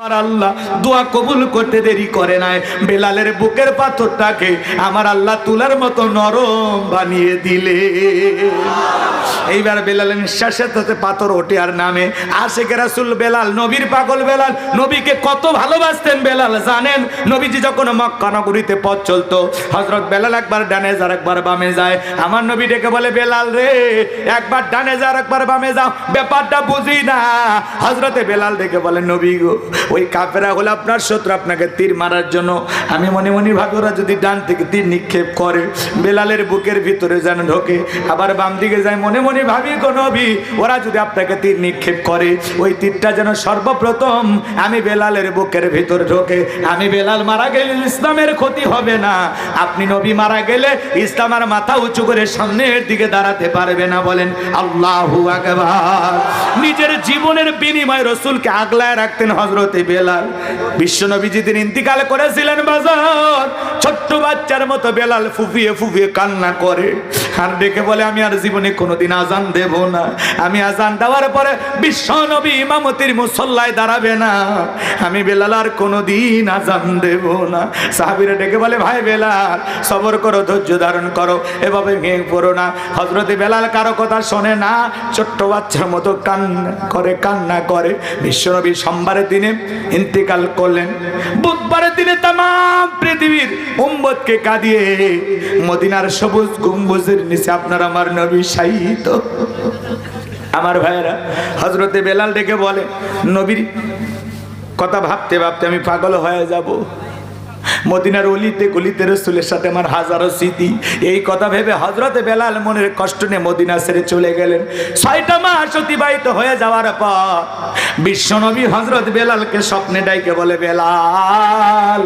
আমার আল্লাহ দোয়া আমার মতো নরম বানিয়ে দিলে। এইবার বেলালের নিঃশ্বাসের পাথর ওঠে আর নামে। বেলাল, নবীর পাগল বেলাল, নবীকে কত ভালোবাসতেন বেলাল, জানেন? নবীজি যখন মক্কা নগরীতে পথ চলতো হজরত বেলাল একবার ডানে যার একবার বামে যায়। আমার নবী ডেকে বলে, বেলাল রে, একবার ডানে যার একবার বামে যাও, ব্যাপারটা বুঝি না। হজরতে বেলাল ডেকে বলে, নবী গো ওই কাফেরা হলো আপনার শত্রু, আপনাকে তীর মারার জন্য। আমি মনে মনে ভাবি, ওরা যদি ডান থেকে তীর নিক্ষেপ করে, বেলালের বুকের ভিতরে যেন ঢোকে। আবার বাম দিকে যায়, মনে মনে ভাবি গো নবী, ওরা যদি আপনাকে তীর নিক্ষেপ করে, ওই তীরটা যেন সর্বপ্রথম আমি বেলালের বুকের ভিতরে ঢোকে। আমি বেলাল মারা গেলে ইসলামের ক্ষতি হবে না। আপনি নবী মারা গেলে ইসলামের মাথা উঁচু করে সামনের দিকে দাঁড়াতে পারবে না বলেন। আল্লাহু নিজের জীবনের বিনিময় রসুলকে আগলায় রাখতেন হজরতে বেলাল বিশ্বনবীজি তিনি ইন্তিকাল করেছিলেন বাজার ছোট্ট বাচ্চার মতো বেলাল ফুফিয়ে ফুফিয়ে কান্না করে। আর ডেকে বলে, আমি আর জীবনে কোনোদিন আজান দেব না। আমি আজান দেওয়ার পরে বিশ্বনবী ইমামতির মুসল্লায় দাঁড়াবে না। আমি বেলাল আর কোনোদিন আজান দেব না। সাহাবিরা ডেকে বলে, ভাই বেলাল, সবর করো, ধৈর্য ধারণ করো, এভাবে ভেঙে পড়ো না। হজরতে বেলাল কারও কথা শোনে না, ছোট্ট বাচ্চার মতো কান্না করে কান্না করে। বিশ্বনবী সোমবারের দিনে ইন্তেকাল করলেন। বুধবারের দিনে তাম পৃথিবীর উম্মতকে কাঁদিয়ে মদিনার সবুজ গম্বুজের নিচে আপনার আমার নবী শাহিত আমার ভাইয়েরা হজরতে বেলাল ডেকে বলে, নবীর কথা ভাবতে ভাবতে আমি পাগল হয়ে যাব। মদিনার অলিতে গলিতে রসুলের সাথে আমার হাজারো স্মৃতি। এই কথা ভেবে হজরতে বেলাল মনের কষ্ট নিয়ে মদিনা ছেড়ে চলে গেলেন। ছয়টা মাস অতিবাহিত হয়ে যাওয়ার পর বিশ্বনবী হজরত বেলালকে স্বপ্নে ডাইকে বলে, বেলাল,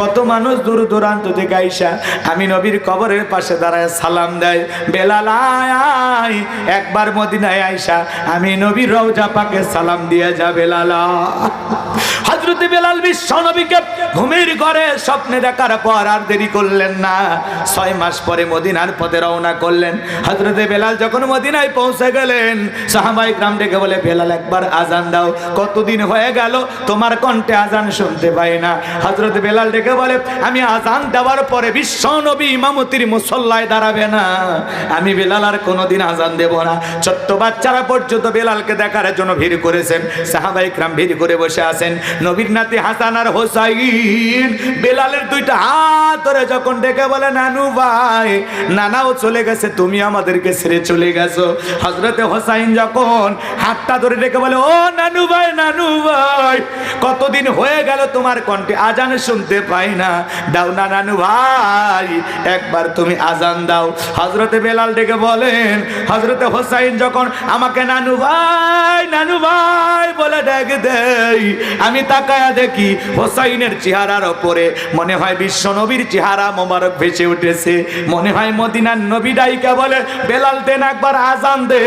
কত মানুষ দূর দূরান্ত থেকে আইসা আমি নবীর কবরের পাশে দাঁড়ায় সালাম দেয়। বেলাল, আয় একবার মদিনায় আইসা আমি নবীর রওজা পাকে সালাম দিয়ে যা বেলাল। হজরত বেলাল বিশ্বনবীকে ঘুমের ঘরে স্বপ্নে দেখার পর আর দেরি করলেন না। ছয় মাস পরে মদিনার পথে রওনা করলেন। হজরতে বেলাল যখন মদিনায় পৌঁছে গেলেন সাহাবাই গ্রাম ডেকে বলে, বেলাল, একবার আজান দাও। কতদিন হয়ে গেল? তোমার কণ্ঠে আজান শুনতে পাই না। হজরত বেলাল ডেকে বলে, আমি আজান দেওয়ার পরে বিশ্ব নবী ইমামতির মুসল্লায় দাঁড়াবে না। আমি বেলাল আর কোনোদিন আজান দেব না। ছোট্ট বাচ্চারা পর্যন্ত বেলালকে দেখার জন্য ভিড় করেছেন। সাহাবাই গ্রাম ভিড় করে বসে আছেন। নবীর নাতি হাসান আর হোসাইন বেলালের দুইটা হাত ধরে যখন ডেকে বলে, নানু ভাই, নানাও চলে গেছে, তুমি আমাদেরকে ছেড়ে চলে গেছো। হজরতে হোসাইন যখন হাতটা ধরে ডেকে বলে, ও নানু ভাই নানু ভাই, কতদিন হয়ে গেল তোমার কণ্ঠে? আজান শুনতে পাই না। দাও না নানু ভাই, একবার তুমি আজান দাও। হজরতে বেলাল ডেকে বলেন হজরতে হোসাইন যখন আমাকে নানু ভাই নানু ভাই বলে ডাক দেই আমি তাকায়া দেখি হোসাইনের চেহারার ওপরে মনে হয় বিশ্ব নবীর চেহারা মোবারক ভেসে উঠেছে। মনে হয় মদিনার নবী ডাইকা বলে, বেলাল দেন একবার আজান দে।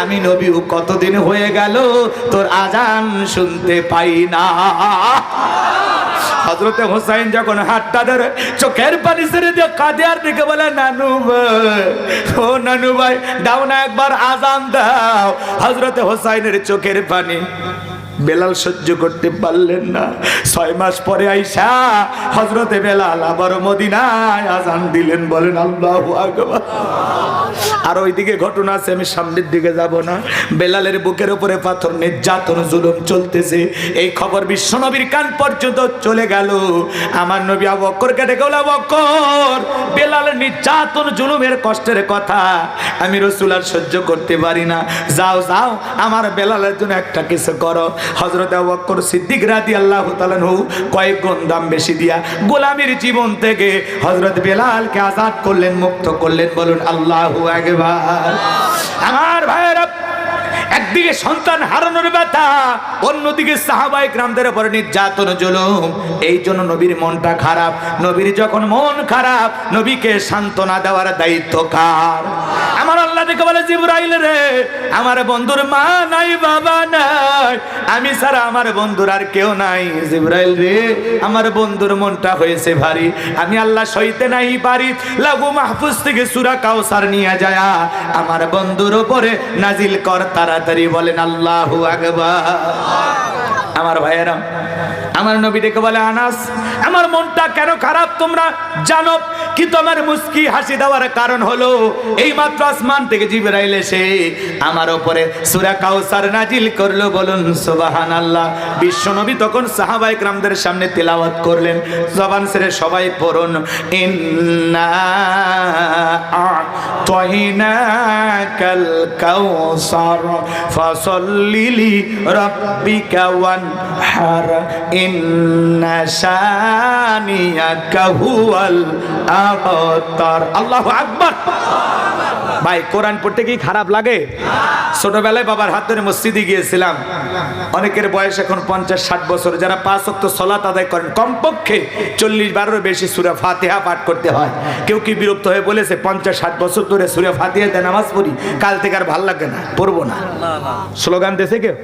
আমি নবী কতদিন হয়ে গেল? তোর আজান শুনতে পাই না। হজরতে হোসাইন যখন হাতটা ধরে চোখের পানি ছেড়ে দিয়ে কাঁদে আর দিকে বলে, নানু ও নানু ভাই, দাও না একবার আজান দাও। হজরতে হোসাইনের চোখের পানি বেলাল সহ্য করতে পারলেন না। ছয় মাস পরে আইসা হজরতে বেলাল আবার মদিনায় আজান দিলেন, বলেন, আল্লাহ আর ওইদিকে ঘটনা আছে, আমি সামনের দিকে যাব না। বেলালের বুকের উপরে পাথর, নির্যাতন, জুলুম চলতেছে। এই খবর বিশ্বনবীর কান পর্যন্ত চলে গেল। আমার নবী আবু কেটে ডেকে বলে আবু বক্কর, বেলালের নির্যাতন, জুলুমের কষ্টের কথা আমি রসুল আর সহ্য করতে পারি না। যাও যাও, আমার বেলালের জন্য একটা কিছু করো। হজরত আবু বক্কর সিদ্দিক রাদি আল্লাহ তালানহু কয়েক গুণ দাম বেশি দিয়া গোলামীর জীবন থেকে হজরত বেলালকে আজাদ করলেন, মুক্ত করলেন, বলুন আল্লাহ একবার আমার ভাইয়েরা একদিকে সন্তান হারানোর ব্যথা, অন্যদিকে সাহাবাই গ্রামদের উপরে নির্যাতন জুলুম। এই জন্য নবীর মনটা খারাপ। নবীর যখন মন খারাপ, নবীকে সান্ত্বনা দেওয়ার দায়িত্ব কার? আমার আল্লাহ দেখে বলে, জিব্রাইল রে, আমার বন্ধুর মা নাই, বাবা নাই। আমি ছাড়া আমার বন্ধুর আর কেউ নাই। জিবরাইল রে, আমার বন্ধুর মনটা হয়েছে ভারী। আমি আল্লাহ সইতে নাই পারি। লাগু মাহফুজ থেকে সুরা কাউসার নিয়ে যায়, আমার বন্ধুর উপরে নাজিল কর তাড়াতাড়ি বলেন আল্লাহ আমার ভাইয়েরা আমার নবী ডেকে বলে আনাস আমার মনটা কেন খারাপ তোমরা জানো, কি তোমার মুস্কি হাসি দেওয়ার কারণ হলো এই মাত্র আসমান থেকে জিবরাইল এসে আমার উপরে সুরা কাউসার নাজিল করল, বলুন সুবাহান আল্লাহ বিশ্বনবী তখন সাহাবাই গ্রামদের সামনে তেলাওয়াত করলেন, জবান সেরে সবাই পড়ুন, ইন্না তহিনাকাল কাউসার ফসল্লিলি রব্বিকা ওয়ানহার, ইন্না শানিয়াকা হুয়াল আবতার আল্লাহু আকবার। ভাই, কোরআন পড়তে কি খারাপ লাগে? ছোটবেলায় বাবার হাত ধরে মসজিদে গিয়েছিলাম। অনেকের বয়স এখন পঞ্চাশ, ষাট বছর। যারা পাঁচ অক্ত সলাত আদায় করেন, কমপক্ষে চল্লিশ বারোর বেশি সুরা ফাতেহা পাঠ করতে হয়। কেউ কি বিরক্ত হয়ে বলেছে, পঞ্চাশ, ষাট বছর ধরে সুরা ফাতিহাতে নামাজ পড়ি, কাল থেকে আর ভালো লাগে না, পড়ব না। স্লোগান দেশে কেউ?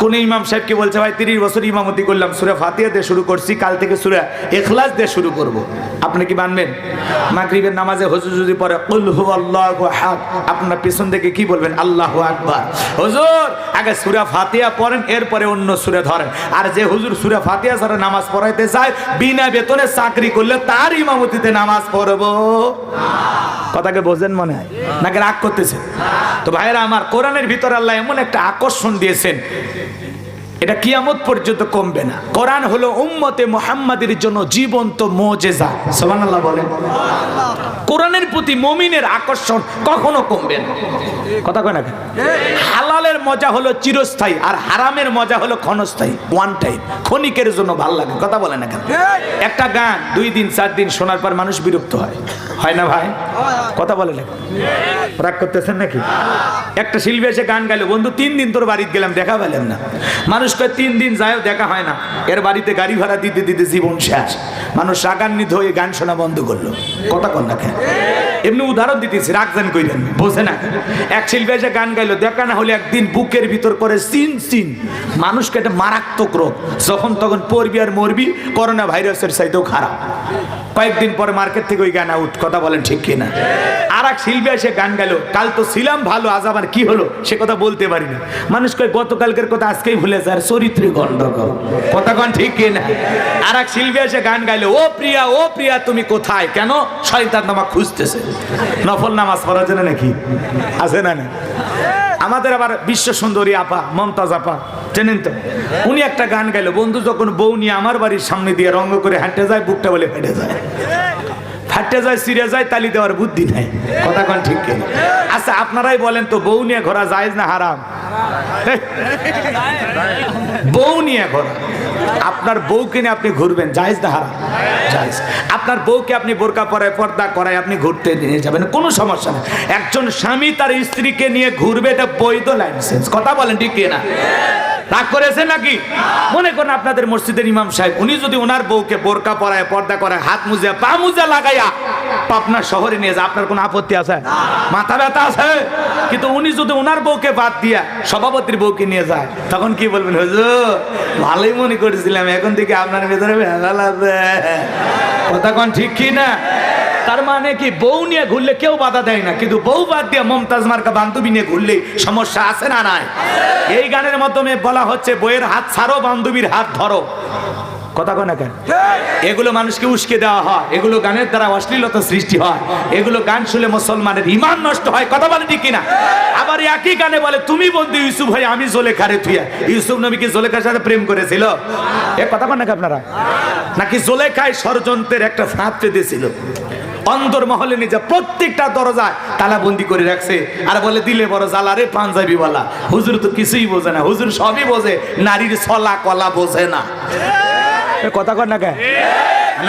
কোন ইমাম সাহেব কি বলছে, ভাই, তিরিশ বছর ইমামতি করলাম, সুরা ফাতিহা দিয়ে শুরু করছি, কাল থেকে সুরা এখলাস দিয়ে শুরু করব। আপনি কি মানবেন? মাগরিবের নামাজে হুজুর যদি পরে কুল হু আল্লাহু আপনার পেছন থেকে কি বলবেন? আল্লাহ আকবার। হুজুর, আগে সুরা ফাতিয়া পড়েন, এরপরে অন্য সুরে ধরেন। আর যে হুজুর সুরা ফাতিয়া ছাড়া নামাজ পড়াইতে চায়, বিনা বেতনে চাকরি করলে তার ইমামতিতে নামাজ পড়ব। কথাকে বোঝেন মনে হয়? নাকি রাগ করতেছে তো ভাইরা আমার কোরআনের ভিতরে আল্লাহ এমন একটা আকর্ষণ দিয়েছেন। এটা কিয়ামত পর্যন্ত কমবে না। কোরআন হলো উম্মতে মুহাম্মাদের জন্য জীবন্ত মোজেজা। সুবহানাল্লাহ বলেন। কোরআনের প্রতি মমিনের আকর্ষণ কখনো কমবে না। কথা কয় না? হালালের মজা হলো চিরস্থায়ী আর হারামের মজা হলো ক্ষণস্থায়ী ওয়ান টাইম ক্ষণিকের জন্য ভালো লাগে, কথা বলে না কেন? একটা গান দুই দিন, চার দিন শোনার পর মানুষ বিরক্ত হয়। হয় না ভাই? কথা বলে না রাগ করতেছেন নাকি? একটা শিল্পী এসে গান গাইলো, বন্ধু, তিন দিন তোর বাড়িতে গেলাম, দেখা পেলাম না। মানুষ কয়, তিন দিন যায়ও দেখা হয় না। এর বাড়িতে গাড়ি ভাড়া দিতে দিতে জীবন শেষ। মানুষ রাগান্বিত হয়ে গান শোনা বন্ধ করল। কথা কন না এমনি উদাহরণ দিতেছি রাখবেন কইলেন বোঝে না। এক শিল্পী এসে গান গাইলো, দেখা না হলে একদিন বুকের ভিতর করে সিন সিন। মানুষকে একটা মারাত্মক রোগ। যখন তখন পড়বি আর মরবি, করোনা ভাইরাসের চাইতেও খারাপ। কয়েকদিন পরে মার্কেট থেকে ওই গান আউট, কথা বলেন ঠিক কিনা? আর এক শিল্পী এসে গান গেল কাল তো ছিলাম ভালো, আজ আবার কি হলো? সে কথা বলতে পারি না মানুষ কয়, গতকালকের কথা আজকেই ভুলে যায় চরিত্রে গন্ডগোল কথা কন ঠিক কিনা আর এক শিল্পী এসে গান গাইলো, ও প্রিয়া ও প্রিয়া, তুমি কোথায়? কেন? শয়তান নামা খুঁজতেছে। নফল নামাজ পড়ার জন্য নাকি? আছে না না আমাদের আবার বিশ্ব সুন্দরী আপা, মমতাজ আপা, চেনেন তো? উনি একটা গান গাইলো, বন্ধু, যখন বউ নিয়ে আমার বাড়ির সামনে দিয়ে রঙ্গ করে হাঁটে যায়, বুকটা বলে ফেটে যায়। ফাটে যায়, সিরে যায়, তালি দেওয়ার বুদ্ধি নাই। কথা ঠিক কিনা? আচ্ছা আপনারাই বলেন তো, বউ নিয়ে ঘোরা যায় না হারাম? বউ নিয়ে ঘোরা। আপনার বউকে নিয়ে আপনি ঘুরবেন, জায়েজ না হারাম? জায়েজ। আপনার বউকে আপনি বোরকা পরায়, পর্দা করায় আপনি ঘুরতে নিয়ে যাবেন, কোনো সমস্যা নেই। একজন স্বামী তার স্ত্রীকে নিয়ে ঘুরবে, এটা বৈধ লাইসেন্স কথা বলেন ঠিক কিনা? রাগ করেছে নাকি? মনে করেন আপনাদের মসজিদের ইমাম সাহেব, উনি যদি ওনার বউকে বোরকা পরায়, পর্দা করায়, হাত মুজে পা মুজে লাগাইয়া পাবনা শহরে নিয়ে যায়, আপনার কোনো আপত্তি আছে? মাথা ব্যথা আছে? কিন্তু উনি যদি ওনার বউকে বাদ দিয়া সভাপতির বউকে নিয়ে যায়, তখন কি বলবেন? হুজুর, ভালোই মনে করেছিলাম, এখন থেকে আপনার ভেতরে ভেজাল আছে। কথা কোন ঠিক কি না? তার মানে কি, বউ নিয়ে ঘুরলে কেউ বাধা দেয় না, কিন্তু বউ বাদ দিয়ে মমতাজ মার্কা বান্ধবী নিয়ে ঘুরলে সমস্যা আছে না নাই? এই গানের মাধ্যমে বলা হচ্ছে বইয়ের হাত ছাড়ো, বান্ধবীর হাত ধরো। কথা কয় না কেন? এগুলো মানুষকে উস্কে দেওয়া হয়, এগুলো গানের দ্বারা অশ্লীলতা সৃষ্টি হয়, এগুলো গান শুনে মুসলমানের ইমান নষ্ট হয়, কথা বলে ঠিক কিনা? আবার একই গানে বলে, তুমি বন্ধু ইউসুফ ভাই, আমি জোলেখারে থুইয়া। ইউসুফ নবী কি জোলেখার সাথে প্রেম করেছিল? এ কথা কন নাকি আপনারা? নাকি জোলেখায় ষড়যন্ত্রের একটা ফাঁদ পেতেছিল অন্দর মহলে নিজে প্রত্যেকটা দরজায় তালা বন্দি করে রাখছে। আর বলে, দিলে বড় পাঞ্জাবি বলা। হুজুর তো কিছুই বোঝে না। হুজুর সবই বোঝে, নারীর ছলা কলা বোঝে না। কথা কর না কে?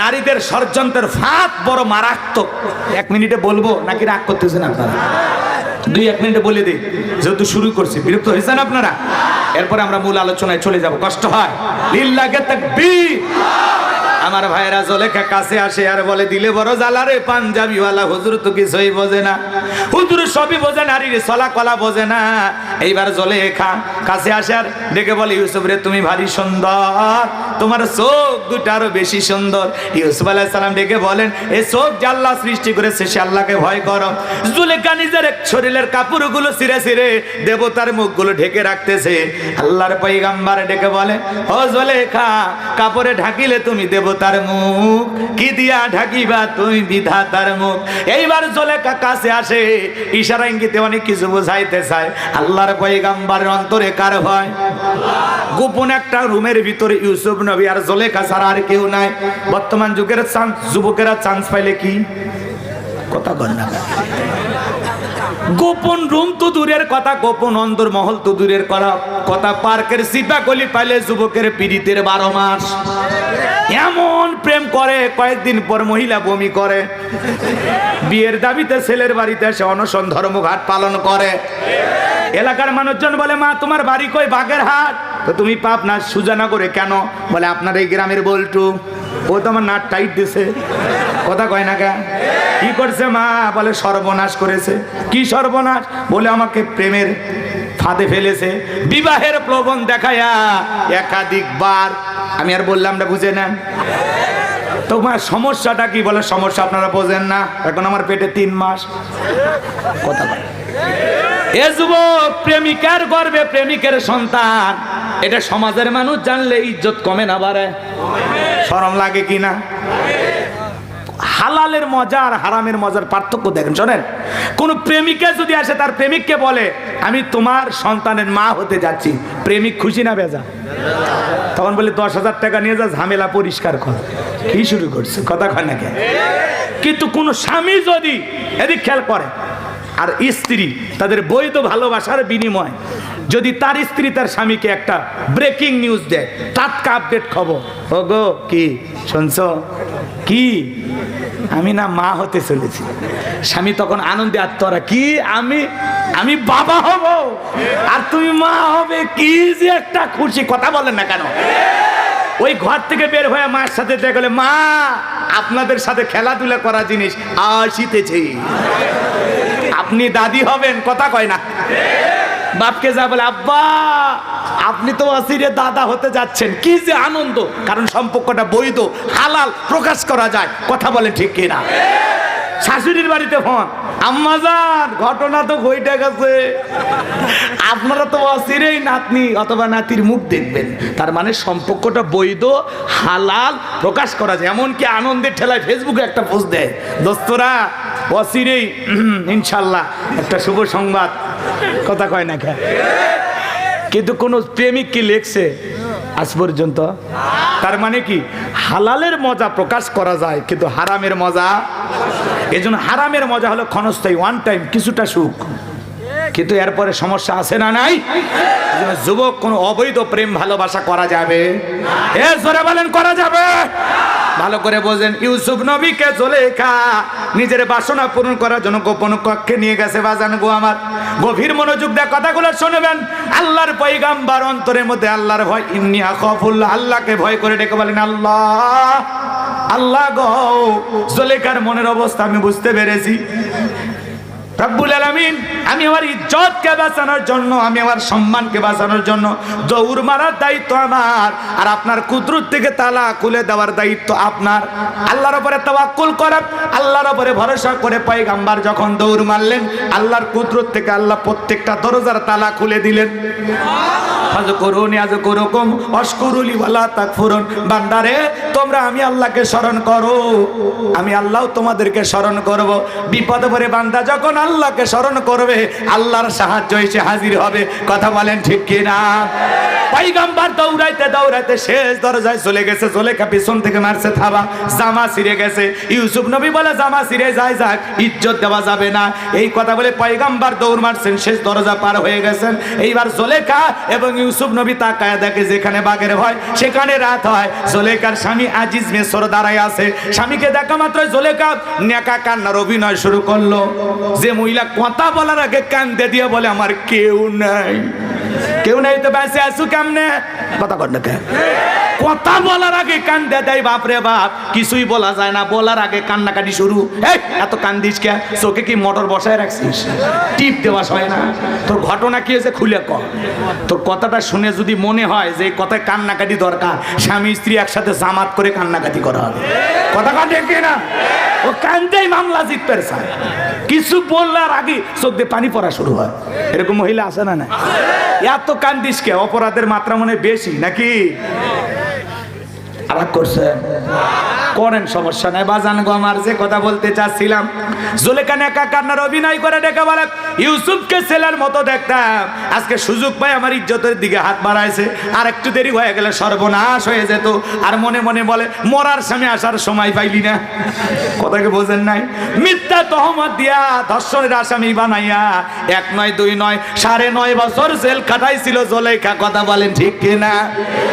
নারীদের ষড়যন্ত্রের ফাঁদ বড় মারাত্মক। এক মিনিটে বলব, নাকি রাগ করতেছেন আপনারা? দুই, এক মিনিটে বলে দিই, যেহেতু শুরু করছি। বিরক্ত হয়েছেন আপনারা? এরপরে আমরা মূল আলোচনায় চলে যাব। কষ্ট হয়। লিল্লাহে তাকবীর। আমার ভাইরা জলেখা কাছে আসে আর বলে, দিলে বড় জ্বালারে পাঞ্জাবিওয়ালা, হুজুর তো কিছুই বোঝে না। হুজুর সবই বোঝে না রে সলা কলা বোঝে না। এইবার জলেখা কাছে আসে আর ডেকে বলে, ইউসুফ রে, তুমি ভারী সুন্দর, তোমার চোখ দুটো আরও বেশি সুন্দর। ইউসুফ আলাইহিস সালাম ডেকে বলেন এই চোখ যে আল্লাহ সৃষ্টি করেছে, সে আল্লাহকে ভয় করো। জুলেখা নিজের শরীরের কাপড়গুলো ছিঁড়ে ছিঁড়ে দেবতার মুখগুলো ঢেকে রাখতেছে। আল্লাহর পৈগাম্বার ডেকে বলে, ও জলেখা, কাপড়ে ঢাকিলে তুমি দেবতার মুখ। কি দিয়া ঢাকিবা তুমি বিধাতার মুখ? এইবার জলেখা কাছে আসে, ইশারা ইঙ্গিতে অনেক কিছু বুঝাইতে চায়। আল্লাহর পৈগাম্বারের অন্তরে কার হয় গোপন একটা রুমের ভিতরে ইউসুফ নবী আর জলেখা ছাড়া আর কেউ নাই। বর্তমান যুগের চান্স যুবকেরা চান্স পাইলে কি? কথা না। গোপন রুম তো দূরের কথা, গোপন অন্তর মহল তো দূরের করা কথা পার্কের গলি পাইলে যুবকের পীড়িতের বারো মাস। এমন প্রেম করে, কয়েকদিন পর মহিলা বমি করে। বিয়ের দাবিতে ছেলের বাড়িতে এসে অনশন ধর্মঘাট পালন করে। এলাকার মানুষজন বলে, মা, তোমার বাড়ি কই? বাগের হাট তো তুমি পাপ না সুজানা করে কেন? বলে, আপনার এই গ্রামের বল্টু। ও তো আমার নাট টাইট দিছে। কথা কয় না কেন কি করছে মা? বলে, সর্বনাশ করেছে। কি সর্বনাশ? বলে, আমাকে প্রেমের ফাঁদে ফেলেছে। বিবাহের প্রবণ দেখায়া একাধিকবার আমি আর বললাম না, বুঝে নেন? তোমার সমস্যাটা কি? বলে, সমস্যা আপনারা বোঝেন না। এখন আমার পেটে তিন মাস। কথা এ যুবক প্রেমিকার গর্বে প্রেমিকের সন্তান। এটা সমাজের মানুষ জানলে ইজ্জত কমে না বাড়ে। শরম লাগে কি না? হালালের মজা আর হারামের মজার পার্থক্য দেখেন, শোনেন। কোন প্রেমিকা যদি আসে, তার প্রেমিককে বলে, আমি তোমার সন্তানের মা হতে যাচ্ছি। প্রেমিক খুশি না বেজা তখন বলে, দশ হাজার টাকা নিয়ে যা, ঝামেলা পরিষ্কার কর। কি শুরু করছে? কথা কয় না কেন? কিন্তু কোন স্বামী যদি এদিক খেয়াল করে, আর স্ত্রী, তাদের বৈধ ভালোবাসার বিনিময় যদি তার স্ত্রী তার স্বামীকে একটা ব্রেকিং নিউজ দেয় টাটকা আপডেট খবর। ও গো কি? শুনছ? কি? আমি না মা হতে চলেছি। স্বামী তখন আনন্দে আত্মরা কি? আমি আমি বাবা হব? আর তুমি মা হবে? কি যে একটা খুশি? কথা বলেন না কেন? ওই ঘর থেকে বের হয়ে মার সাথে দেখলে মা, আপনাদের সাথে খেলাধুলা করা জিনিস আসিতেছে। আপনি দাদি হবেন, কথা কয় না? বাপকে যা বলে, আব্বা, আপনি তো অসিরে দাদা হতে যাচ্ছেন। কি যে আনন্দ। কারণ সম্পর্কটা বৈধ, হালাল প্রকাশ করা যায়। কথা বলে ঠিক কিনা? শাশুড়ির বাড়িতে ফোন আম্মাজান ঘটনা তো ঘইটা গেছে। আপনারা তো অসিরেই নাতনি অথবা নাতির মুখ দেখবেন। তার মানে সম্পর্কটা বৈধ, হালাল প্রকাশ করা যায়। এমনকি আনন্দের ঠেলায় ফেসবুকে একটা পোস্ট দেয়, দোস্তরা, অসিরেই ইনশাল্লাহ, একটা শুভ সংবাদ। কথা কয় না কিন্তু কোন প্রেমিক কি লেখছে আজ পর্যন্ত? তার মানে কি? হালালের মজা প্রকাশ করা যায়, কিন্তু হারামের মজা? এই জন্য হারামের মজা হলো ক্ষণস্থায়ী ওয়ান টাইম কিছুটা সুখ। কিন্তু এরপরে সমস্যা আছে না নাই? যুবক, কোনো অবৈধ প্রেম ভালোবাসা করা যাবে? বলেন, করা যাবে? ভালো করে বোঝেন, ইউসুফ নবীকে চলে খা নিজের বাসনা পূরণ করার জন্য গোপন কক্ষে নিয়ে গেছে, বাজান গো আমার। গভীর মনোযোগ দেয়া কথাগুলো শুনবেন, আল্লাহর পৈগাম্বার অন্তরের মধ্যে আল্লাহর ভয়, ইন্নি কফুল আল্লাহকে ভয় করে ডেকে বলেন, আল্লাহ আল্লাহ গো জলেকার মনের অবস্থা আমি বুঝতে পেরেছি। রব্বুল আলামিন, আমি আমার ইজ্জতকে বাঁচানোর জন্য, আমি আমার সম্মানকে বাঁচানোর জন্য দৌড় মারার দায়িত্ব আমার, আর আপনার কুদরত থেকে তালা খুলে দেওয়ার দায়িত্ব আপনার। আল্লাহর উপরে তাওয়াক্কুল করেন, আল্লাহর উপরে ভরসা করে পয়গাম্বার যখন দৌড় মারলেন, আল্লাহর কুদরত থেকে আল্লাহ প্রত্যেকটা দরজার তালা খুলে দিলেন। করুন আজ করুকম অস্করুলি ওয়ালা তাকফুরুন। বান্দারে, তোমরা আমি আল্লাহকে স্মরণ করো। আমি আল্লাহ তোমাদেরকে স্মরণ করব। বিপদে পড়ে বান্দা যখন আল্লাহকে স্মরণ করবে, আল্লাহর সাহায্য এসে হাজির হবে। কথা বলেন ঠিক কি না পাইগাম্বার দৌড়াইতে দৌড়াইতে শেষ দরজায় চলে গেছে জলেখা পিছন থেকে মারছে থাবা, জামা ছিঁড়ে গেছে। ইউসুফ নবী বলে, জামা ছিঁড়ে যায়, যাক, ইজ্জত দেওয়া যাবে না। এই কথা বলে পয়গাম্বার দৌড় মারছেন, শেষ দরজা পার হয়ে গেছেন। এইবার জলেখা এবং ইউসুফ নবী তাকায় দেখে যেখানে বাঘের ভয়, সেখানে রাত হয়। জলেখার স্বামী আজিজ মেসর দাঁড়ায় আছে। স্বামীকে দেখা মাত্র জলেখা নেকা কান্নার অভিনয় শুরু করল। যে মহিলা কথা বলার আগে কান্দে দিয়ে বলে, আমার কেউ নাই। কেউ নেই তো বেঁচে আসু কেমনে? কথা কর না কথা বলার আগে কান্দে দেয় বাপরে বাপ কিছুই বলা যায় না। বলার আগে কান্নাকাটি শুরু। এই, এত কান্দিস কে? চোখে কি মোটর বসায় রাখছিস? টিপ দেওয়া হয় না। তোর ঘটনা কি হয়েছে খুলে কর তোর কথাটা শুনে যদি মনে হয় যে কথায় কান্নাকাটি দরকার, স্বামী স্ত্রী একসাথে জামাত করে কান্নাকাটি করা হবে। কথা কাটে কি না। ও কান্দেই মামলা জিততে চায়। কিছু বললার আগে চোখ পানি পড়া শুরু হয়। এরকম মহিলা আছে না না এত কান্দিস কে? অপরাধের মাত্রা মনে বেশি, নাকি? করেন, সমস্যা নাই। বাজান গো, আমার যে কথা বলতে চাচ্ছিলাম। জুলেখান একা কান্নার অভিনয় করে, ডেকে বলে ইউসুফকে ছেলের মতো দেখতাম। আজকে সুযোগ পাই আমার ইজ্জতের দিকে হাত বাড়াইছে। আর একটু দেরি হয়ে গেলে সর্বনাশ হয়ে যেত। আর মনে মনে বলে, মরার সামনে আসার সময় পাইলি না। কথাকে বোঝেন নাই? মিথ্যা তহমত দিয়া ধর্ষণের আসামি বানাইয়া এক নয়, দুই নয়, সাড়ে নয় বছর জেল খাটাইছিল জলেখা। কথা বলেন ঠিক কিনা?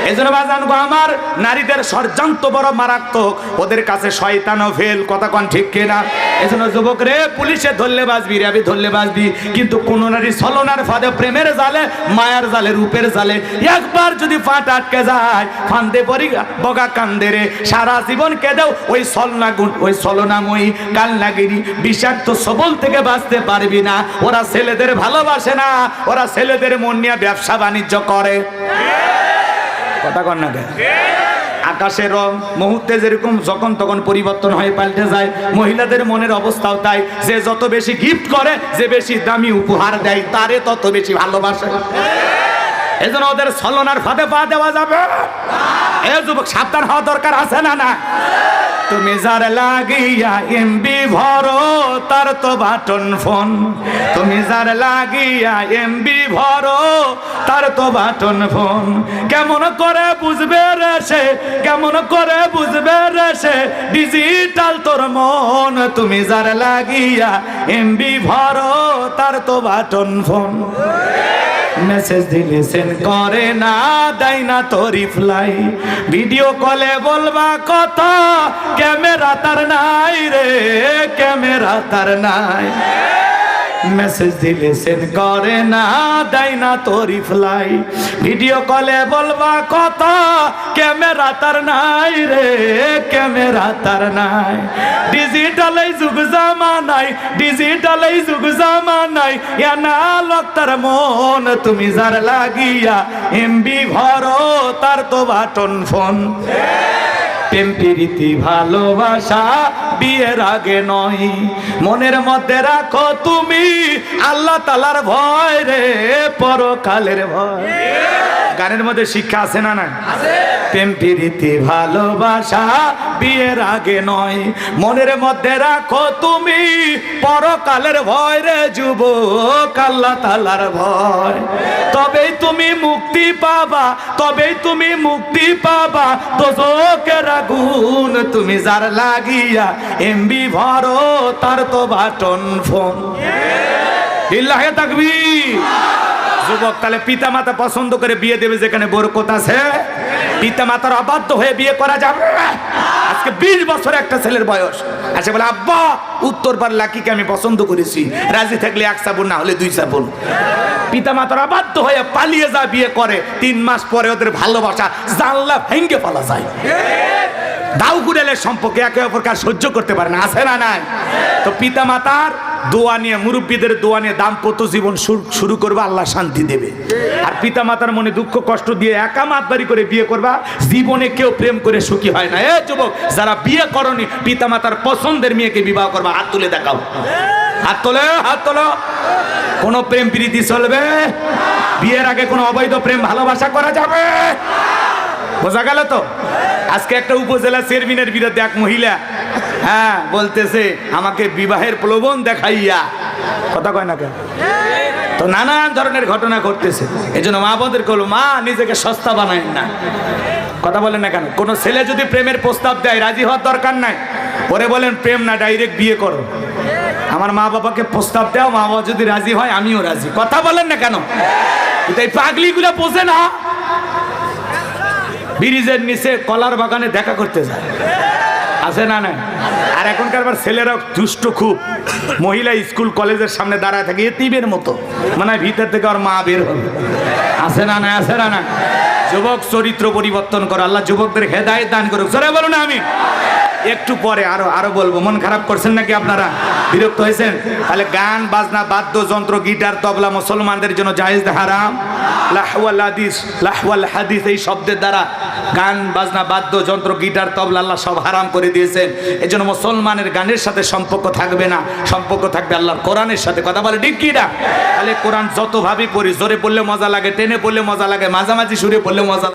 এই জন্য বাজান গো, আমার নারীদের ষড়যন্ত্র বড় মারাত্মক। ওদের কাছে শয়তানও ফেল। কথা কন ঠিক কিনা? এই জন্য যুবক রে, পুলিশে ধরলে বাজবি রে, আমি ধরলে বাজবি কিন্তু কোন নারী ছলনার ফাঁদে প্রেমের জালে, মায়ার জালে, রূপের জালে। একবার যদি ফাঁট আটকে যায় ফান্দে পরি বগা কান্দে রে। সারা জীবন কেঁদেও ওই ছলনা গুণ, ওই ছলনাময়ী কালনাগিরি বিষাক্ত সবল থেকে বাঁচতে পারবি না। ওরা ছেলেদের ভালোবাসে না। ওরা ছেলেদের মন নিয়ে ব্যবসা বাণিজ্য করে। কথা কর না আকাশের রং, মুহূর্তে যেরকম যখন তখন পরিবর্তন হয়ে পাল্টে যায়, মহিলাদের মনের অবস্থাও তাই। যে যত বেশি গিফট করে, যে বেশি দামি উপহার দেয়, তারে তত বেশি ভালোবাসে। এজন্য ওদের ছলনার ফাঁদে পা দেওয়া যাবে। এ যুবক, সাবধান হওয়া দরকার আছে না না? তুমি যার লাগিয়া এমবি ভরো, তার তো বাটন ফোন। তুমি যার লাগিয়া এমবি ভরো, তার তো বাটন ফোন। কেমন করে বুঝবে রে সে, কেমন করে বুঝবে রে সে? ডিজিটাল তোর মন, তুমি যার লাগিয়া এমবি ভরো, তার তো বাটন ফোন। মেসেজ দিলে সেন্ড করে না, দেয় না তো রিপ্লাই ভিডিও কলে বলবা কথা ক্যামেরা তার নাই রে ক্যামেরা তার নাই। মেসেজ দিলে সেন্ড করে না, দেয় না তো রিপ্লাই ভিডিও কলে বলবা কথা, ক্যামেরা তার নাই রে, ক্যামেরা তার নাই। ডিজিটাল এই যুগ জামানাই ডিজিটাল এই যুগ জামানাই না লোক তার মন তুমি যার লাগিয়া, এমবি ভরো তার তো বাটন ফোন। প্রেম প্রীতি ভালোবাসা বিয়ের আগে নয়। মনের মধ্যে রাখো তুমি আল্লাহ তালার ভয় রে পরকালের ভয়। গানের মধ্যে শিক্ষা আছে না না প্রেম প্রীতি ভালোবাসা বিয়ের আগে নয়। মনের মধ্যে রাখো তুমি পরকালের ভয় রে যুবক আল্লাহ তালার ভয়। তবেই তুমি মুক্তি পাবা তবেই তুমি মুক্তি পাবা দোজকের আগুন তুমি যার লাগিয়া এমবি ভরো, তার তো বাটন ফোন। ইল্লাহে যুবক তাহলে পিতা মাতা পছন্দ করে বিয়ে দেবে যেখানে বরকত আছে। পিতা মাতার অবাধ্য হয়ে বিয়ে করা যাবে আজকে বিশ বছর একটা ছেলের বয়স। আচ্ছা বলে, আব্বা, উত্তর পার লাকিকে আমি পছন্দ করেছি। রাজি থাকলে এক সাবুন, না হলে দুই সাবুন। পিতা মাতার অবাধ্য হয়ে পালিয়ে যা বিয়ে করে। তিন মাস পরে ওদের ভালোবাসা জানলা ভেঙ্গে ফেলা যায়। দাউকুডেলের সম্পর্কে একে অপরকার সহ্য করতে পারে না। আছে না নাই? তো পিতা মাতার দোয়া নিয়ে, মুরব্বীদের দোয়া নিয়ে দাম্পত্য জীবন শুরু- করবা, আল্লাহ শান্তি দেবে। আর পিতা মাতার মনে দুঃখ কষ্ট দিয়ে একা মাতবাড়ি করে বিয়ে করবা, জীবনে কেউ প্রেম করে সুখী হয় না। এ যুবক, যারা বিয়ে করনি পিতা মাতার পছন্দের মেয়েকে বিবাহ করবা, হাত তুলে দেখাও। হাত তোলে, হাত তোলো। কোনো প্রেম প্রীতি চলবে? বিয়ের আগে কোনো অবৈধ প্রেম ভালোবাসা করা যাবে? বোঝা গেল তো? আজকে একটা উপজেলা চেয়ারম্যানের বিরুদ্ধে এক মহিলা হ্যাঁ বলতেছে, আমাকে বিবাহের প্রলোভন দেখাইয়া। কথা কয় না কেন তো নানান ধরনের ঘটনা ঘটতেছে। এই জন্য মা বোনদের মা, নিজেকে সস্তা বানায় না। কথা বলেন না কেন? কোনো ছেলে যদি প্রেমের প্রস্তাব দেয়, রাজি হওয়ার দরকার নাই। পরে বলেন, প্রেম না, ডাইরেক্ট বিয়ে করো। আমার মা বাবাকে প্রস্তাব দাও, মা বাবা যদি রাজি হয়, আমিও রাজি। কথা বলেন না কেন? এই পাগলিগুলো বোঝে না। ব্রিজের নিচে কলার বাগানে দেখা করতে যায়। আছে না না আর এখনকার আবার ছেলেরা দুষ্ট খুব। মহিলা স্কুল, কলেজের সামনে দাঁড়ায় থাকে, এতিমের মতো। মানে ভিতর থেকে আর মা বের হবে আছে না না আছে না না যুবক চরিত্র পরিবর্তন করো, আল্লাহ যুবকদের হেদায়েত দান করুক। সরে বলো না আমি একটু পরে আরও আরও বলব, মন খারাপ করছেন নাকি আপনারা? বিরক্ত হয়েছেন? তাহলে গান, বাজনা, বাদ্যযন্ত্র, গিটার, তবলা মুসলমানদের জন্য জায়েজ না হারাম? লাহওয়াল হাদিস লাহওয়াল হাদিস এই শব্দের দ্বারা গান, বাজনা, বাদ্যযন্ত্র, গিটার, তবলা আল্লাহ সব হারাম করে দিয়েছেন। এই জন্য মুসলমানের গানের সাথে সম্পর্ক থাকবে না। সম্পর্ক থাকবে আল্লাহর কোরআনের সাথে। কথা বলে ঠিক কি না? তাহলে কোরআন যতভাবেই পড়ি, জোরে পড়লে মজা লাগে, টেনে পড়লে মজা লাগে, মাঝামাঝি সুরে পড়লে মজা